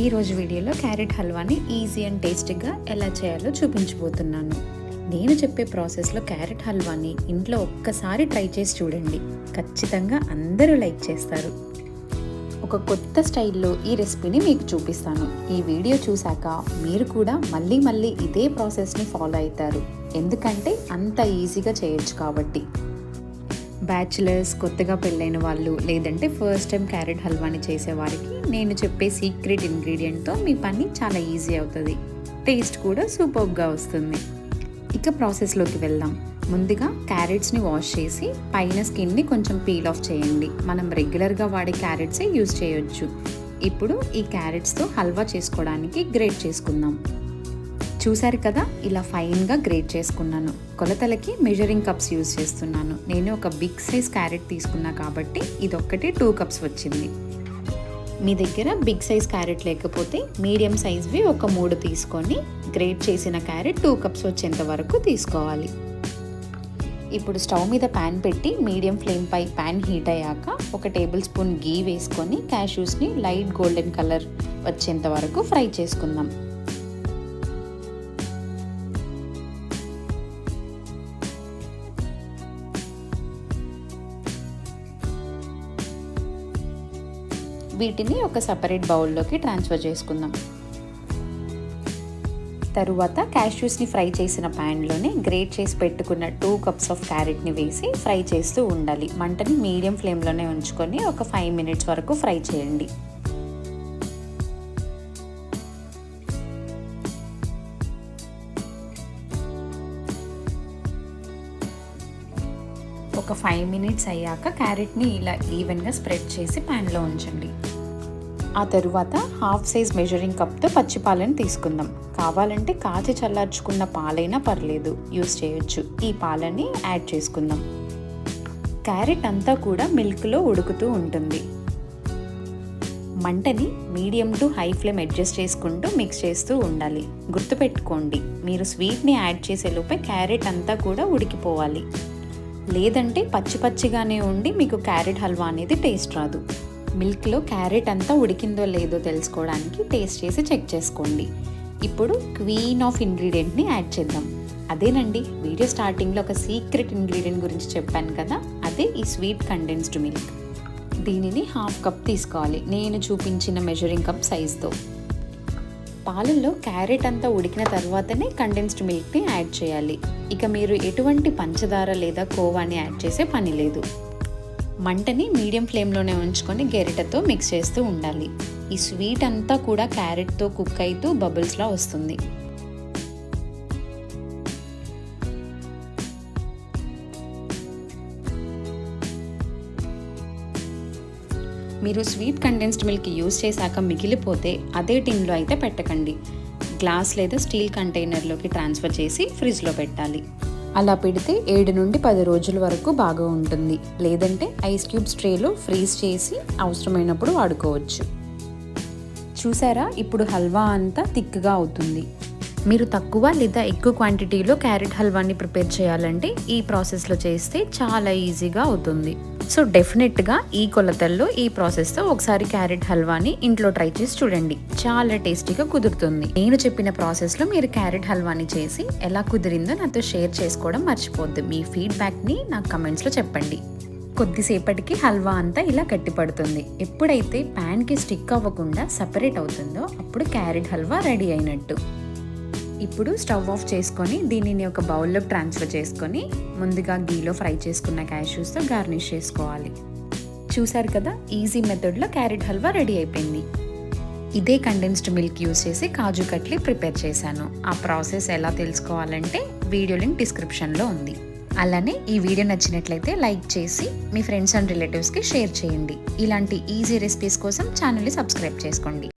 ఈరోజు వీడియోలో carrot హల్వాని easy and టేస్టీగా ఎలా చేయాలో చూపించబోతున్నాను. నేను చెప్పే ప్రాసెస్లో క్యారెట్ హల్వాని ఇంట్లో ఒక్కసారి ట్రై చేసి చూడండి. ఖచ్చితంగా అందరూ లైక్ చేస్తారు. ఒక కొత్త స్టైల్లో ఈ రెసిపీని మీకు చూపిస్తాను. ఈ వీడియో చూశాక మీరు కూడా మళ్ళీ మళ్ళీ ఇదే ప్రాసెస్ని ఫాలో అవుతారు. ఎందుకంటే అంత ఈజీగా చేయొచ్చు కాబట్టి. బ్యాచులర్స్ కొత్తగా పెళ్ళైన వాళ్ళు లేదంటే ఫస్ట్ టైం క్యారెట్ హల్వాని చేసేవారికి నేను చెప్పే సీక్రెట్ ఇంగ్రీడియంట్తో మీ పని చాలా ఈజీ అవుతుంది. టేస్ట్ కూడా సూపర్గా వస్తుంది. ఇక ప్రాసెస్లోకి వెళ్దాం. ముందుగా క్యారెట్స్ని వాష్ చేసి పైన స్కిన్ని కొంచెం పీల్ ఆఫ్ చేయండి. మనం రెగ్యులర్గా వాడే క్యారెట్సే యూజ్ చేయొచ్చు. ఇప్పుడు ఈ క్యారెట్స్తో హల్వా చేసుకోవడానికి గ్రేట్ చేసుకుందాం. చూశారు కదా ఇలా ఫైన్గా గ్రేట్ చేసుకున్నాను. కొలతలకి మెజరింగ్ కప్స్ యూజ్ చేస్తున్నాను. నేను ఒక బిగ్ సైజ్ క్యారెట్ తీసుకున్నా కాబట్టి ఇదొక్కటి టూ కప్స్ వచ్చింది. మీ దగ్గర బిగ్ సైజ్ క్యారెట్ లేకపోతే మీడియం సైజ్వి ఒక మూడు తీసుకొని గ్రేట్ చేసిన క్యారెట్ టూ కప్స్ వచ్చేంత వరకు తీసుకోవాలి. ఇప్పుడు స్టవ్ మీద ప్యాన్ పెట్టి మీడియం ఫ్లేమ్పై ప్యాన్ హీట్ అయ్యాక ఒక టేబుల్ స్పూన్ గీ వేసుకొని క్యాష్యూస్ని లైట్ గోల్డెన్ కలర్ వచ్చేంత వరకు ఫ్రై చేసుకుందాం. వీటిని ఒక సపరేట్ బౌల్లోకి ట్రాన్స్ఫర్ చేసుకుందాం. తరువాత క్యాష్యూస్ని ఫ్రై చేసిన ప్యాన్లోనే గ్రేట్ చేసి పెట్టుకున్న టూ కప్స్ ఆఫ్ క్యారెట్ని వేసి ఫ్రై చేస్తూ ఉండాలి. మంటని మీడియం ఫ్లేమ్లోనే ఉంచుకొని ఒక ఫైవ్ మినిట్స్ వరకు ఫ్రై చేయండి. ఒక ఫైవ్ మినిట్స్ అయ్యాక క్యారెట్ని ఇలా ఈవెన్గా స్ప్రెడ్ చేసి ప్యాన్లో ఉంచండి. ఆ తరువాత హాఫ్ సైజ్ మెజరింగ్ కప్తో పచ్చిపాలను తీసుకుందాం. కావాలంటే కాచి చల్లార్చుకున్న పాలైనా పర్లేదు యూస్ చేయొచ్చు. ఈ పాలని యాడ్ చేసుకుందాం. క్యారెట్ అంతా కూడా మిల్క్లో ఉడుకుతూ ఉంటుంది. మంటని medium to high flame adjust చేసుకుంటూ మిక్స్ చేస్తూ ఉండాలి. గుర్తుపెట్టుకోండి మీరు స్వీట్ని యాడ్ చేసేలోపే క్యారెట్ అంతా కూడా ఉడికిపోవాలి. లేదంటే పచ్చి పచ్చిగానే ఉండి మీకు క్యారెట్ హల్వా అనేది టేస్ట్ రాదు. మిల్క్లో క్యారెట్ అంతా ఉడికిందో లేదో తెలుసుకోవడానికి టేస్ట్ చేసి చెక్ చేసుకోండి. ఇప్పుడు క్వీన్ ఆఫ్ ఇంగ్రీడియంట్ని యాడ్ చేద్దాం. అదేనండి వీడియో స్టార్టింగ్లో ఒక సీక్రెట్ ఇంగ్రీడియంట్ గురించి చెప్పాను కదా అదే ఈ స్వీట్ కండెన్స్డ్ మిల్క్. దీనిని హాఫ్ కప్ తీసుకోవాలి. నేను చూపించిన మెజరింగ్ కప్ సైజ్తో. పాలల్లో క్యారెట్ అంతా ఉడికిన తర్వాతనే కండెన్స్డ్ మిల్క్ని యాడ్ చేయాలి. ఇక మీరు ఎటువంటి పంచదార లేదా కోవాని యాడ్ చేసే పని లేదు. మంటని మీడియం ఫ్లేమ్లోనే ఉంచుకొని గెరిటతో మిక్స్ చేస్తూ ఉండాలి. ఈ స్వీట్ అంతా కూడా క్యారెట్తో కుక్ అవుతూ బబుల్స్లా వస్తుంది. మీరు స్వీట్ కండెన్స్డ్ మిల్క్ యూజ్ చేశాక మిగిలిపోతే అదే టిన్లో అయితే పెట్టకండి. గ్లాస్ లేదా స్టీల్ కంటైనర్లోకి ట్రాన్స్ఫర్ చేసి ఫ్రిడ్జ్లో పెట్టాలి. అలా పెడితే ఏడు నుండి పది రోజుల వరకు బాగా ఉంటుంది. లేదంటే ఐస్ క్యూబ్స్ ట్రేలో ఫ్రీజ్ చేసి అవసరమైనప్పుడు వాడుకోవచ్చు. చూసారా? ఇప్పుడు హల్వా అంతా థిక్గా అవుతుంది. మీరు తక్కువ లేదా ఎక్కువ క్వాంటిటీలో క్యారెట్ హల్వాని ప్రిపేర్ చేయాలంటే ఈ ప్రాసెస్లో చేస్తే చాలా ఈజీగా అవుతుంది. సో డెఫినెట్గా ఈ కొలతల్లో ఈ ప్రాసెస్తో ఒకసారి క్యారెట్ హల్వాని ఇంట్లో ట్రై చేసి చూడండి. చాలా టేస్టీగా కుదురుతుంది. నేను చెప్పిన ప్రాసెస్లో మీరు క్యారెట్ హల్వాని చేసి ఎలా కుదిరిందో నాతో షేర్ చేసుకోవడం మర్చిపోద్దు మీ ఫీడ్బ్యాక్ని నాకు కమెంట్స్లో చెప్పండి. కొద్దిసేపటికి హల్వా అంతా ఇలా గట్టిపడుతుంది. ఎప్పుడైతే ప్యాన్కి స్టిక్ అవ్వకుండా సపరేట్ అవుతుందో అప్పుడు క్యారెట్ హల్వా రెడీ అయినట్టు. ఇప్పుడు స్టవ్ ఆఫ్ చేసుకొని దీనిని ఒక బౌల్లో ట్రాన్స్ఫర్ చేసుకొని ముందుగా గీలో ఫ్రై చేసుకున్న క్యాష్యూస్తో గార్నిష్ చేసుకోవాలి. చూసారు కదా ఈజీ మెథడ్లో క్యారెట్ హల్వా రెడీ అయిపోయింది. ఇదే కండెన్స్డ్ మిల్క్ యూస్ చేసి కాజు కట్లీ ప్రిపేర్ చేశాను. ఆ ప్రాసెస్ ఎలా తెలుసుకోవాలంటే వీడియో లింక్ డిస్క్రిప్షన్లో ఉంది. అలానే ఈ వీడియో నచ్చినట్లయితే లైక్ చేసి మీ ఫ్రెండ్స్ అండ్ రిలేటివ్స్కి షేర్ చేయండి. ఇలాంటి ఈజీ రెసిపీస్ కోసం ఛానల్ని సబ్స్క్రైబ్ చేసుకోండి.